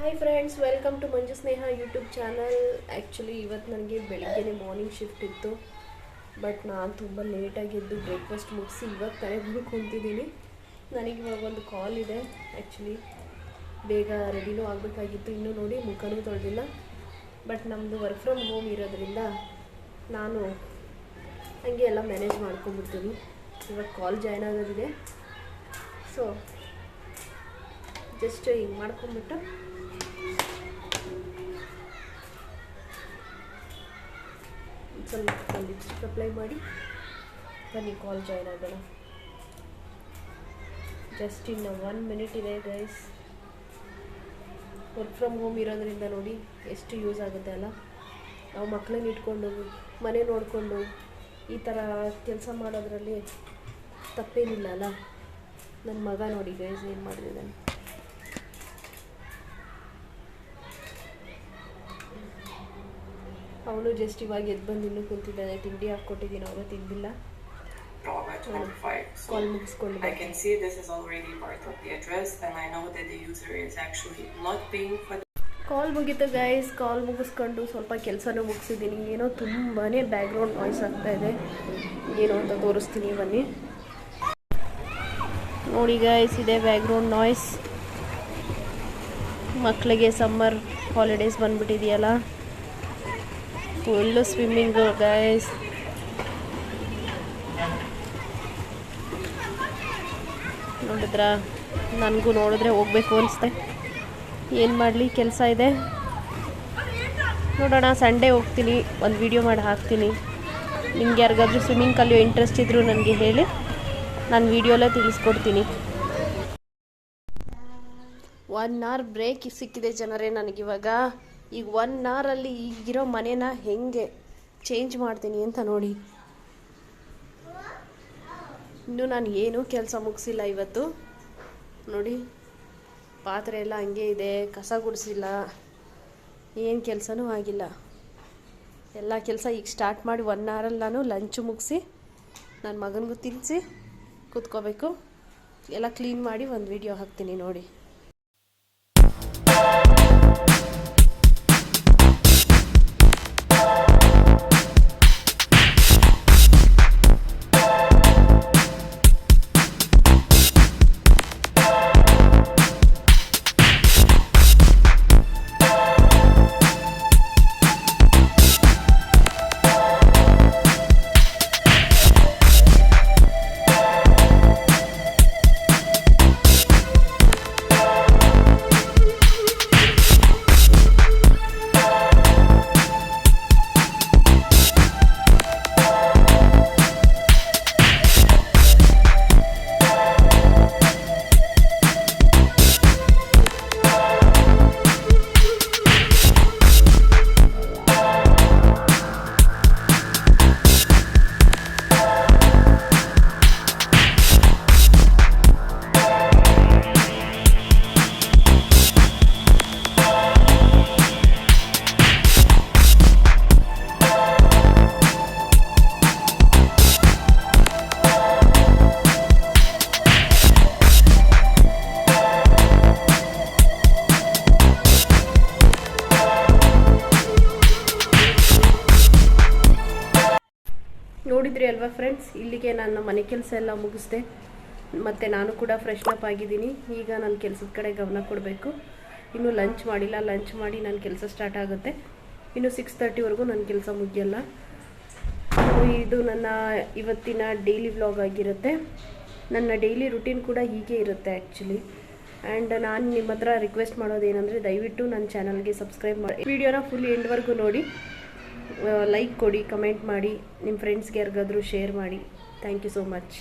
Hi friends welcome to Manju Sneha YouTube channel actually ಇವತ್ತು ನನಗೆ ಬೆಳಿಗ್ಗೆನೇ ಮಾರ್ನಿಂಗ್ ಶಿಫ್ಟ್ ಇತ್ತು. ಬಟ್ ನಾನು ತುಂಬ ಲೇಟಾಗಿದ್ದು ಬ್ರೇಕ್ಫಾಸ್ಟ್ ಮುಗಿಸಿ ಇವಾಗ ಬಂದು ಕುಂತಿದ್ದೀನಿ. ನನಗೆ ಇವಾಗ ಒಂದು ಕಾಲ್ ಇದೆ. ಆ್ಯಕ್ಚುಲಿ ಬೇಗ ರೆಡಿನೂ ಆಗಬೇಕಾಗಿತ್ತು. ಇನ್ನೂ ನೋಡಿ ಮುಖನೂ ತೊಳೆದಿಲ್ಲ. ಬಟ್ ನಮ್ಮದು ವರ್ಕ್ ಫ್ರಮ್ ಹೋಮ್ ಇರೋದ್ರಿಂದ ನಾನು ಹಂಗೆ ಎಲ್ಲ ಮ್ಯಾನೇಜ್ ಮಾಡ್ಕೊಂಬಿಡ್ತೀನಿ ಇವಾಗ ಕಾಲ್ ಜಾಯ್ನ್ ಆಗೋದಿದೆ. ಸೊ ಜಸ್ಟ್ ಹಿಂಗೆ ಮಾಡ್ಕೊಂಬಿಟ್ಟು ಸ್ವಲ್ಪ ಲಿಪ್ಸ್ಟಿಕ್ ಅಪ್ಲೈ ಮಾಡಿ. ಬನ್ನಿ ಕಾಲ್ ಜಾಯ್ನ್ ಆಗೋಣ. ಜಸ್ಟ್ ಇನ್ನು ಒನ್ ಮಿನಿಟ್ ಇದೆ ಗೈಸ್ ವರ್ಕ್ ಫ್ರಮ್ ಹೋಮ್ ಇರೋದ್ರಿಂದ ನೋಡಿ ಎಷ್ಟು ಯೂಸ್ ಆಗುತ್ತೆ ಅಲ್ಲ. ನಾವು ಮಕ್ಕಳನ್ನ ಇಟ್ಕೊಂಡು, ಮನೆ ನೋಡಿಕೊಂಡು ಈ ಥರ ಕೆಲಸ ಮಾಡೋದ್ರಲ್ಲಿ ತಪ್ಪೇನಿಲ್ಲ ಅಲ್ಲ. ನನ್ನ ಮಗ ನೋಡಿ ಗೈಸ್ ಏನು ಮಾಡಿದ್ದಾನೆ ಅವನು ಜಸ್ಟ್ ಇವಾಗ ಎದ್ದು ಬಂದು ಇನ್ನೂ ಕುಂತಿದ್ದಾನೆ. ತಿಂಡಿ ಹಾಕ್ಕೊಟ್ಟಿದ್ದೀನಿ ಅವರು ತಿಂದಿಲ್ಲ. Robert 25. So ಕಾಲ್ ಮುಗಿಸ್ಕೊಂಡು I can see this is already part of the address and I know that the user is actually not paying for the ಕಾಲ್ ಮುಗೀತು ಗೈಸ್ ಕಾಲ್ ಮುಗಿಸ್ಕೊಂಡು ಸ್ವಲ್ಪ ಕೆಲಸನೂ ಮುಗಿಸಿದ್ದೀನಿ. ಏನೋ ತುಂಬಾ ಬ್ಯಾಕ್ಗ್ರೌಂಡ್ ನಾಯ್ಸ್ ಆಗ್ತಾ ಇದೆ. ಏನು ಅಂತ ತೋರಿಸ್ತೀನಿ ಬನ್ನಿ. ನೋಡಿ ಗೈಸ್ ಇದೆ ಬ್ಯಾಕ್ಗ್ರೌಂಡ್ ನಾಯ್ಸ್ ಮಕ್ಕಳಿಗೆ ಸಮ್ಮರ್ ಹಾಲಿಡೇಸ್ ಬಂದ್ಬಿಟ್ಟಿದೆಯಲ್ಲ? ಫುಲ್ಲು ಸ್ವಿಮ್ಮಿಂಗು ಗೈಸ್ ನೋಡಿದ್ರ? ನನಗೂ ನೋಡಿದ್ರೆ ಹೋಗ್ಬೇಕು ಅನಿಸ್ತೆ ಏನು ಮಾಡಲಿ? ಕೆಲಸ ಇದೆ. ನೋಡೋಣ, ಸಂಡೇ ಹೋಗ್ತೀನಿ. ಒಂದು ವಿಡಿಯೋ ಮಾಡಿ ಹಾಕ್ತೀನಿ. ನಿಮ್ಗೆ ಯಾರಿಗಾದ್ರೂ ಸ್ವಿಮ್ಮಿಂಗ್ ಕಲಿಯೋ ಇಂಟ್ರೆಸ್ಟ್ ಇದ್ದರೂ ನನಗೆ ಹೇಳಿ. ನಾನು ವಿಡಿಯೋಲೇ ತಿಳಿಸ್ಕೊಡ್ತೀನಿ. ಒನ್ ಅವರ್ ಬ್ರೇಕ್ ಸಿಕ್ಕಿದೆ ಜನರೇ ನನಗಿವಾಗ. ಈಗ ಒನ್ ಅಲ್ಲಿ ಈಗಿರೋ ಮನೇನ ಹೆಂಗೆ ಚೇಂಜ್ ಮಾಡ್ತೀನಿ ಅಂತ ನೋಡಿ. ಇನ್ನು ನಾನು ಏನೂ ಕೆಲಸ ಮುಗಿಸಿಲ್ಲ ಇವತ್ತು. ನೋಡಿ, ಪಾತ್ರೆ ಎಲ್ಲ ಹಂಗೆ ಇದೆ, ಕಸ ಗುಡಿಸಿಲ್ಲ, ಏನು ಕೆಲಸನೂ ಆಗಿಲ್ಲ. ಎಲ್ಲ ಕೆಲಸ ಈಗ ಸ್ಟಾರ್ಟ್ ಮಾಡಿ ಒನ್ ಅವರಲ್ಲಿ ನಾನು ಲಂಚ್ ಮುಗಿಸಿ ನನ್ನ ಮಗನಿಗೂ ತಿನ್ನಿಸಿ ಕೂತ್ಕೋಬೇಕು. ಎಲ್ಲ ಕ್ಲೀನ್ ಮಾಡಿ ಒಂದು ವಿಡಿಯೋ ಹಾಕ್ತೀನಿ ನೋಡಿ. ನೋಡಿದ್ರಿ ಅಲ್ವಾ ಫ್ರೆಂಡ್ಸ್ ಇಲ್ಲಿಗೆ ನನ್ನ ಮನೆ ಕೆಲಸ ಎಲ್ಲ ಮುಗಿಸ್ದೆ. ಮತ್ತು ನಾನು ಕೂಡ ಫ್ರೆಶ್ ಅಪ್ ಆಗಿದ್ದೀನಿ. ಈಗ ನನ್ನ ಕೆಲಸದ ಕಡೆ ಗಮನ ಕೊಡಬೇಕು. ಇನ್ನೂ ಲಂಚ್ ಮಾಡಿಲ್ಲ. ಲಂಚ್ ಮಾಡಿ ನನ್ನ ಕೆಲಸ ಸ್ಟಾರ್ಟ್ ಆಗುತ್ತೆ. ಇನ್ನು ಸಿಕ್ಸ್ ತರ್ಟಿವರೆಗೂ ನನ್ನ ಕೆಲಸ ಮುಗಿಯಲ್ಲ. ಇದು ನನ್ನ ಇವತ್ತಿನ ಡೈಲಿ ವ್ಲಾಗ್ ಆಗಿರುತ್ತೆ. ನನ್ನ ಡೈಲಿ ರುಟೀನ್ ಕೂಡ ಹೀಗೆ ಇರುತ್ತೆ ಆ್ಯಕ್ಚುಲಿ ಆ್ಯಂಡ್ ನಾನು ನಿಮ್ಮ ಹತ್ರ ರಿಕ್ವೆಸ್ಟ್ ಮಾಡೋದೇನೆಂದರೆ ದಯವಿಟ್ಟು ನನ್ನ ಚಾನಲ್ಗೆ ಸಬ್ಸ್ಕ್ರೈಬ್ ಮಾಡಿ ವಿಡಿಯೋನ ಫುಲ್ ಎಂಡ್ವರೆಗೂ ನೋಡಿ. ಲೈಕ್ ಕೊಡಿ ಕಮೆಂಟ್ ಮಾಡಿ ನಿಮ್ಮ ಫ್ರೆಂಡ್ಸ್ಗೆ ಯಾರಿಗಾದರೂ ಶೇರ್ ಮಾಡಿ. Thank you so much